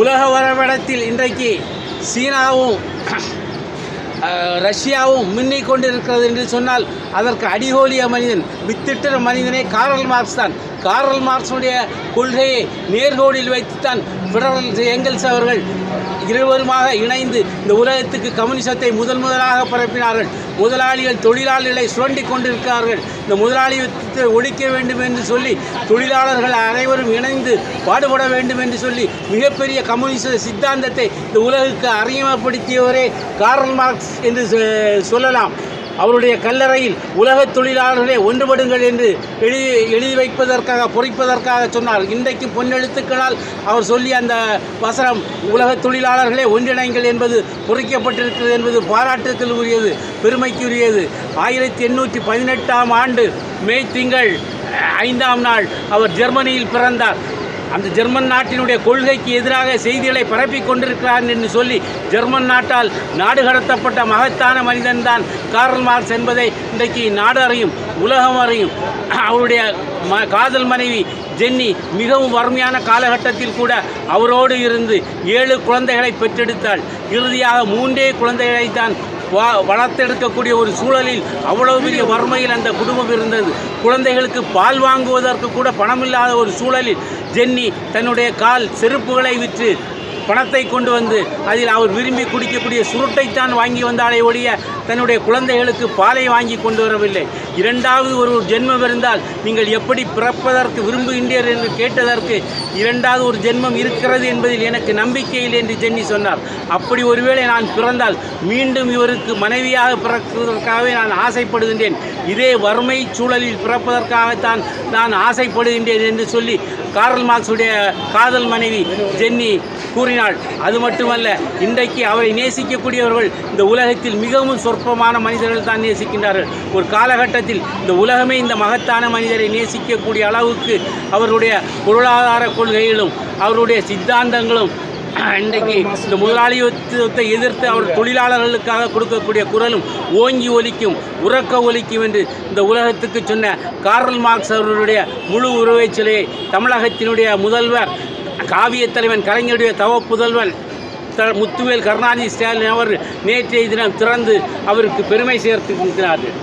உலக வரைபடத்தில் இன்றைக்கு சீனாவும் ரஷ்யாவும் முன்னிக் கொண்டிருக்கிறது என்று சொன்னால் அதற்கு அடிகோலிய மனிதன் வித்திட்ட மனிதனே காரல் மார்க்ஸ் தான். கார்ல் மார்க்ஸுடைய கொள்கையை நேர்கோடில் வைத்துத்தான் பிடரல் எங்கல்ஸ் அவர்கள் இருவருமாக இணைந்து இந்த உலகத்துக்கு கம்யூனிசத்தை முதல் முதலாக பரப்பினார்கள். முதலாளிகள் தொழிலாளிகளை சுரண்டி கொண்டிருக்கிறார்கள். இந்த முதலாளியத்தை ஒழிக்க வேண்டும் என்று சொல்லி தொழிலாளர்கள் அனைவரும் இணைந்து பாடுபட வேண்டும் என்று சொல்லி மிகப்பெரிய கம்யூனிச சித்தாந்தத்தை இந்த உலகுக்கு அறிமுகப்படுத்தியவரே கார்ல் மார்க்ஸ் என்று சொல்லலாம். அவருடைய கல்லறையில் உலகத் தொழிலாளர்களே ஒன்றுபடுங்கள் என்று எழுதி எழுதி வைப்பதற்காக பொறிப்பதற்காக சொன்னார். இன்றைக்கு பொன்னெழுத்துக்களால் அவர் சொல்லி அந்த வசனம் உலகத் தொழிலாளர்களே ஒன்றிணைங்கள் என்பது பொறிக்கப்பட்டிருக்கிறது என்பது பாராட்டுக்கள் உரியது பெருமைக்குரியது. ஆயிரத்தி எண்ணூற்றி பதினெட்டாம் ஆண்டு மே திங்கள் ஐந்தாம் நாள் அவர் ஜெர்மனியில் பிறந்தார். அந்த ஜெர்மன் நாட்டினுடைய கொள்கைக்கு எதிராக செய்திகளை பரப்பிக் கொண்டிருக்கிறார் என்று சொல்லி ஜெர்மன் நாட்டால் நாடு கடத்தப்பட்ட மகத்தான மனிதன்தான் கார்ல் மார்க்ஸ் என்பதை இன்றைக்கு நாடு அறியும் உலகம் அறியும். அவருடைய ம காதல் மனைவி ஜென்னி மிகவும் வறுமையான காலகட்டத்தில் கூட அவரோடு இருந்து ஏழு குழந்தைகளை பெற்றெடுத்தாள். இறுதியாக மூன்றே குழந்தைகளை தான் வளர்த்தெடுக்கக்கூடிய ஒரு சூழலில் அவ்வளவு பெரிய வறுமையில் அந்த குடும்பம் இருந்தது. குழந்தைகளுக்கு பால் வாங்குவதற்கு கூட பணமில்லாத ஒரு சூழலில் ஜென்னி தன்னுடைய கால் செருப்புகளை விற்று பணத்தை கொண்டு வந்து அதில் அவர் விரும்பி குடிக்கக்கூடிய சுருட்டைத்தான் வாங்கி வந்தாலே ஒழிய தன்னுடைய குழந்தைகளுக்கு பாலை வாங்கி கொண்டு வரவில்லை. இரண்டாவது ஒரு ஜென்மம் இருந்தால் நீங்கள் எப்படி பிறப்பதற்கு விரும்புகின்றீர் என்று கேட்டதற்கு இரண்டாவது ஒரு ஜென்மம் இருக்கிறது என்பதில் எனக்கு நம்பிக்கை இல்லை என்று ஜென்னி சொன்னார். அப்படி ஒருவேளை நான் பிறந்தால் மீண்டும் இவருக்கு மனைவியாக பிறப்பதற்காகவே நான் ஆசைப்படுகின்றேன். இதே வறுமை சூழலில் பிறப்பதற்காகத்தான் நான் ஆசைப்படுகின்றேன் என்று சொல்லி கார்ல் மார்க்ஸுடைய காதல் மனைவி ஜென்னி கூறினாள். அது மட்டுமல்ல இன்றைக்கு அவரை நேசிக்கக்கூடியவர்கள் இந்த உலகத்தில் மிகவும் சொற்பமான மனிதர்கள் தான் நேசிக்கின்றார்கள். ஒரு காலகட்டத்தில் இந்த உலகமே இந்த மகத்தான மனிதரை நேசிக்கக்கூடிய அளவுக்கு அவருடைய பொருளாதார கொள்கைகளும் அவருடைய சித்தாந்தங்களும் இன்றைக்கு இந்த முதலாளித்துவத்தை எதிர்த்து அவர் தொழிலாளர்களுக்காக கொடுக்கக்கூடிய குரலும் ஓங்கி ஒலிக்கும் உறக்க ஒலிக்கும் என்று இந்த உலகத்துக்கு சொன்ன கார்ல் மார்க்ஸ் அவர்களுடைய முழு உருவைச் சிலையை தமிழகத்தினுடைய முதல்வர் காவியத் தலைவன் கலைஞருடைய தவ புதல்வன் த- முத்துவேல் கருணாநிதி ஸ்டாலின் அவர் நேற்றைய தினம் திறந்து அவருக்கு பெருமை சேர்த்திருக்கிறார்கள்.